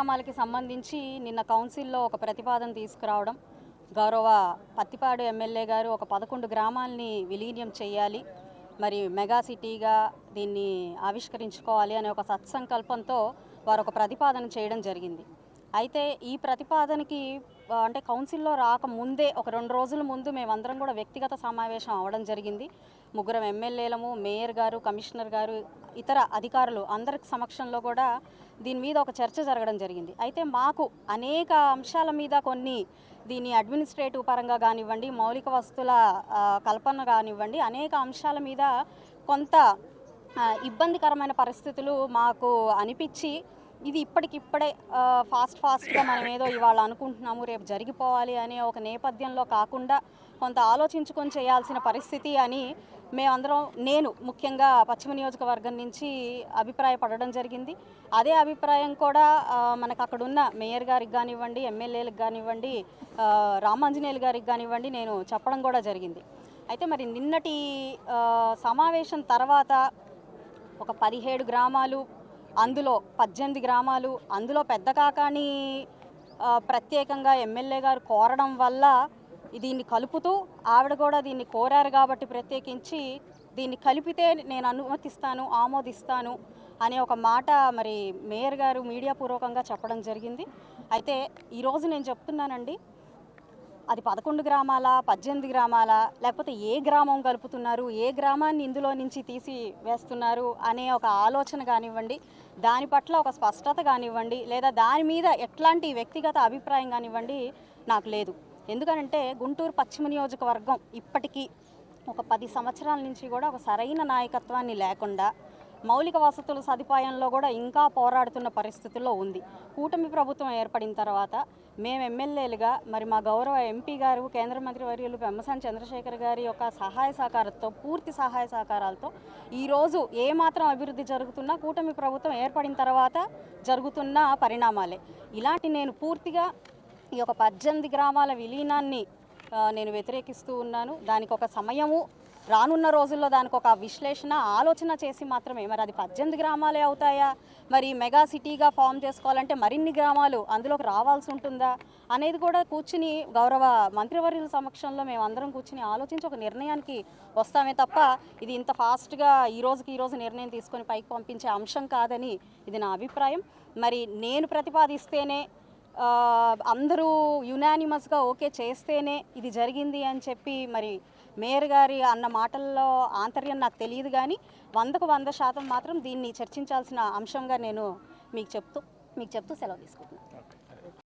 గ్రామాలకి సంబంధించి నిన్న కౌన్సిల్లో ఒక ప్రతిపాదన తీసుకురావడం గౌరవ పత్తిపాడు ఎమ్మెల్యే గారు ఒక పదకొండు గ్రామాల్ని విలీనం చేయాలి మరి మెగా సిటీగా దీన్ని ఆవిష్కరించుకోవాలి అనే ఒక సత్సంకల్పంతో వారు ఒక ప్రతిపాదన చేయడం జరిగింది. అయితే ఈ ప్రతిపాదనకి అంటే కౌన్సిల్లో రాక ముందే ఒక రెండు రోజుల ముందు మేమందరం కూడా వ్యక్తిగత సమావేశం అవ్వడం జరిగింది. ముగ్గురం ఎమ్మెల్యేలము మేయర్ గారు కమిషనర్ గారు ఇతర అధికారులు అందరి సమక్షంలో కూడా దీని మీద ఒక చర్చ జరగడం జరిగింది. అయితే మాకు అనేక అంశాల మీద కొన్ని దీని అడ్మినిస్ట్రేటివ్ పరంగా కానివ్వండి మౌలిక వస్తువుల కల్పన కానివ్వండి అనేక అంశాల మీద కొంత ఇబ్బందికరమైన పరిస్థితులు మాకు అనిపించి ఇది ఇప్పటికిప్పుడే ఫాస్ట్ ఫాస్ట్గా మనం ఏదో ఇవాళ అనుకుంటున్నాము రేపు జరిగిపోవాలి అనే ఒక నేపథ్యంలో కాకుండా కొంత ఆలోచించుకొని చేయాల్సిన పరిస్థితి అని మేమందరం నేను ముఖ్యంగా పశ్చిమ నియోజకవర్గం నుంచి అభిప్రాయపడడం జరిగింది. అదే అభిప్రాయం కూడా మనకు అక్కడున్న మేయర్ గారికి కానివ్వండి ఎమ్మెల్యేలకు కానివ్వండి రామాంజనేయులు గారికి కానివ్వండి నేను చెప్పడం కూడా జరిగింది. అయితే మరి నిన్నటి సమావేశం తర్వాత ఒక పదిహేడు గ్రామాలు అందులో పద్దెనిమిది గ్రామాలు అందులో పెద్ద కాకాని ప్రత్యేకంగా ఎమ్మెల్యే గారు కోరడం వల్ల దీన్ని కలుపుతూ ఆవిడ కూడా దీన్ని కోరారు కాబట్టి ప్రత్యేకించి దీన్ని కలిపితే నేను అనుమతిస్తాను ఆమోదిస్తాను అనే ఒక మాట మరి మేయర్ గారు మీడియా పూర్వకంగా చెప్పడం జరిగింది. అయితే ఈరోజు నేను చెప్తున్నానండి అది పదకొండు గ్రామాల పద్దెనిమిది గ్రామాల లేకపోతే ఏ గ్రామం కలుపుతున్నారు ఏ గ్రామాన్ని ఇందులో నుంచి తీసి వేస్తున్నారు అనే ఒక ఆలోచన కానివ్వండి దాని పట్ల ఒక స్పష్టత కానివ్వండి లేదా దాని మీద ఎట్లాంటి వ్యక్తిగత అభిప్రాయం కానివ్వండి నాకు లేదు. ఎందుకనంటే గుంటూరు పశ్చిమ నియోజకవర్గం ఇప్పటికీ ఒక పది సంవత్సరాల నుంచి కూడా ఒక సరైన నాయకత్వాన్ని లేకుండా మౌలిక వసతుల సదుపాయంలో కూడా ఇంకా పోరాడుతున్న పరిస్థితుల్లో ఉంది. కూటమి ప్రభుత్వం ఏర్పడిన తర్వాత మేము ఎమ్మెల్యేలుగా మరి మా గౌరవ ఎంపీ గారు కేంద్ర మంత్రి వర్యులు పెమ్మసాని చంద్రశేఖర్ గారి యొక్క సహాయ సహకారంతో పూర్తి సహాయ సహకారాలతో ఈరోజు ఏమాత్రం అభివృద్ధి జరుగుతున్నా కూటమి ప్రభుత్వం ఏర్పడిన తర్వాత జరుగుతున్న పరిణామాలే. ఇలాంటి నేను పూర్తిగా ఈ యొక్క పద్దెనిమిది గ్రామాల విలీనాన్ని నేను వ్యతిరేకిస్తూ ఉన్నాను. దానికి ఒక సమయము రానున్న రోజుల్లో దానికి ఒక విశ్లేషణ ఆలోచన చేసి మాత్రమే. మరి అది పద్దెనిమిది గ్రామాలే అవుతాయా? మరి మెగా సిటీగా ఫామ్ చేసుకోవాలంటే మరిన్ని గ్రామాలు అందులోకి రావాల్సి ఉంటుందా? అనేది కూడా కూర్చుని గౌరవ మంత్రివర్యుల సమక్షంలో మేము అందరం కూర్చుని ఆలోచించి ఒక నిర్ణయానికి వస్తామే తప్ప ఇది ఇంత ఫాస్ట్గా ఈ రోజుకి ఈరోజు నిర్ణయం తీసుకొని పైకి పంపించే అంశం కాదని ఇది నా అభిప్రాయం. మరి నేను ప్రతిపాదిస్తేనే అందరూ యునానిమస్గా ఓకే చేస్తేనే ఇది జరిగింది అని చెప్పి మరి మేయర్ గారి అన్న మాటల్లో ఆంతర్యం నాకు తెలియదు కానీ వందకు వంద శాతం మాత్రం దీన్ని చర్చించాల్సిన అంశంగా నేను మీకు చెప్తూ మీకు చెప్తూ సెలవు తీసుకుంటున్నాను.